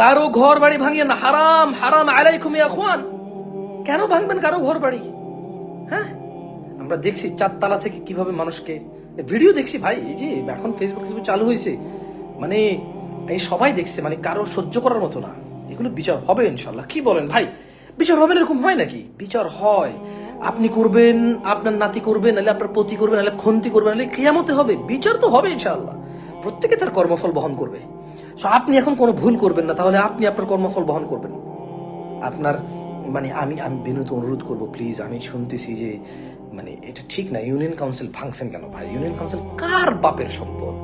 কারও ঘর বাড়ি ভাঙিয়ে না, হারাম হারাম আলাইকুম ইয়া আখওয়ান। কেন ভাঙবেন কারও ঘর বাড়ি? হ্যাঁ? আমরা দেখছি চারতলা থেকে কীভাবে মানুষকে ভিডিও দেখছি ভাই, এই যে এখন ফেসবুক ফেসবুক চালু হয়েছে মানে এই সবাই দেখছে মানে কারও সহ্য করার মতো না। এগুলো বিচার হবে ইনশাল্লাহ কি বলেন ভাই? বিচার হবে এরকম হয় নাকি? বিচার হয়। আপনি করবেন, আপনার নাতি করবেন, নাহলে আপনার পতি করবেন, নাহলে খন্তি করবেন, নাহলে কিয়ামতে হবে। বিচার তো হবে ইনশাল্লাহ প্রত্যেকে তার কর্মফল বহন করবে। সো আপনি এখন কোনো ভুল করবেন না, তাহলে আপনি আপনার কর্মফল বহন করবেন। আপনার মানে আমি আমি বিনীত অনুরোধ করব প্লিজ আমি শুনতেছি যে মানে এটা ঠিক না ইউনিয়ন কাউন্সিল ফাংশন কেন ভাই? ইউনিয়ন কাউন্সিল কার বাপের সম্পদ?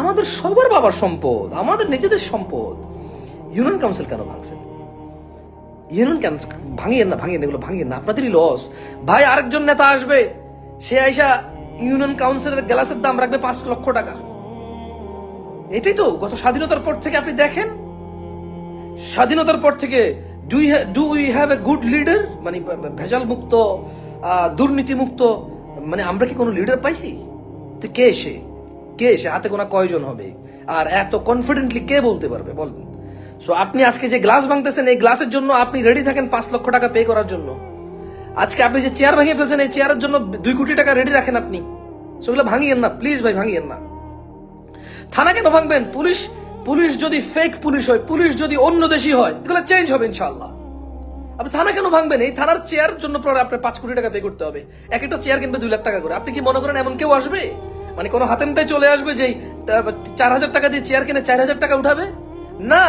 আমাদের সবার বাবার সম্পদ, আমাদের নিজেদের সম্পদ। ইউনিয়ন কাউন্সিল কেন ভাঙছেন? ইউনিয়ন কেন ভাঙিয়েন না, ভাঙিয়েন এগুলো ভাঙিয়েন না, আপনাদেরই লস ভাই, আরেকজন নেতা আসবে, সে আইসা ইউনিয়ন কাউন্সিলের গ্লাসের দাম রাখবে পাঁচ লক্ষ টাকা। এটাই তো, গত স্বাধীনতার পর থেকে আপনি দেখেন? স্বাধীনতার পর থেকে do do we have a good leader মানে ভেজাল মুক্ত দুর্নীতি মুক্ত মানে আমরা কি কোনো লিডার পাইছি? তো কে এসে কে এসে হাতে গোনা কয়জন হবে? আর এত কনফিডেন্টলি কে বলতে পারবে? বলেন। সো আপনি আজকে যে গ্লাস ভাঙতেছেন, এই গ্লাসের জন্য আপনি রেডি থাকেন পাঁচ লক্ষ টাকা পে করার জন্য। আজকে আপনি যে চেয়ার ভেঙে ফেলছেন, এই চেয়ারের জন্য দুই কোটি টাকা রেডি রাখেন আপনি। সেগুলো ভাঙিয়েন না প্লিজ ভাই, ভাঙিয়েন না। থানা কেন ভাঙবেন পুলিশ পুলিশ যদি ফেক পুলিশ হয়, পুলিশ যদি অন্য দেশি হয়, এগুলো চেঞ্জ হবে ইনশাল্লাহ আপনি থানা কেন ভাঙবেন? এই থানার চেয়ার জন্য পরে আপনার পাঁচ কোটি টাকা পে করতে হবে। এক একটা চেয়ার কিনবে দুই লাখ টাকা করে। আপনি কি মনে করেন এমন কেউ আসবে? মানে কোনো হাতেমতায় চলে আসবে যে চার হাজার টাকা দিয়ে চেয়ার কিনে চার হাজার টাকা উঠাবে? না,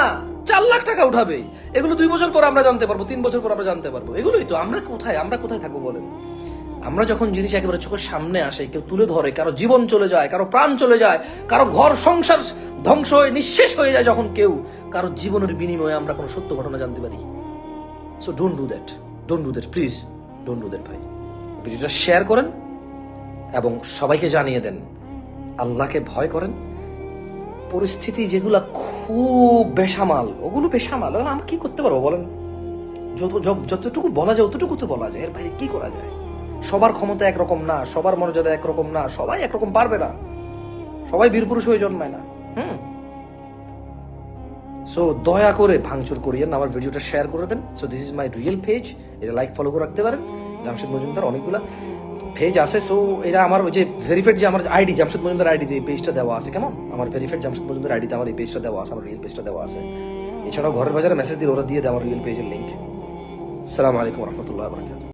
চার লাখ টাকা উঠাবে। এগুলো দুই বছর পর আমরা জানতে পারব, তিন বছর পর আমরা জানতে পারব। এগুলোই তো, আমরা কোথায় আমরা কোথায় থাকব বলেন? আমরা যখন জিনিস একেবারে চোখের সামনে আসে, কেউ তুলে ধরে, কারও জীবন চলে যায়, কারও প্রাণ চলে যায়, কারও ঘর সংসার ধ্বংস হয়ে, নিঃশেষ হয়ে যায় যখন কেউ, কারও জীবনের বিনিময়ে আমরা কোনো সত্য ঘটনা জানতে পারি। So don't do that don't do that please don't do that ভাই। ভিডিওটা শেয়ার করেন এবং সবাইকে জানিয়ে দেন, আল্লাহকে ভয় করেন, পরিস্থিতি যেগুলা খুব বেসামাল, ওগুলো বেসামাল। আমরা কি করতে পারব বলেন? যত- যতটুকু বলা যায়, অতটুকু তো বলা যায়। এর বাইরে কি করা যায়? সবার ক্ষমতা একরকম না, সবার মর্যাদা একরকম না, সবাই একরকম পারবে না। সবাই বীরপুরুষ হয়ে জন্মায় না। হুম? সো দয়া করে ভাঙচুর করিয়েন, আমার ভিডিওটা শেয়ার করে দেন। So this is my real page এটা লাইক ফলো করে রাখতে পারেন। জামশেদ মজুমদার অনেকগুলা পেজ আছে। সো এটা আমার ওই যে ভেরিফাইড যে আমার আইডি জামশেদ মজুমদার আইডি দিয়ে পেজটা দেওয়া আছে। কেমন? আমার ভেরিফাইড জামশেদ মজুমদার আইডিতে আমার এই পেজটা দেওয়া আছে, আমার রিয়েল পেজটা দেওয়া আছে। এছাড়াও ঘরের বাজারে মেসেজ দিলে ওরা দিয়ে দেয় আমার রিয়েল পেজের লিঙ্ক সালাম আলাইকুম রহমতুল্লাহ বরকাত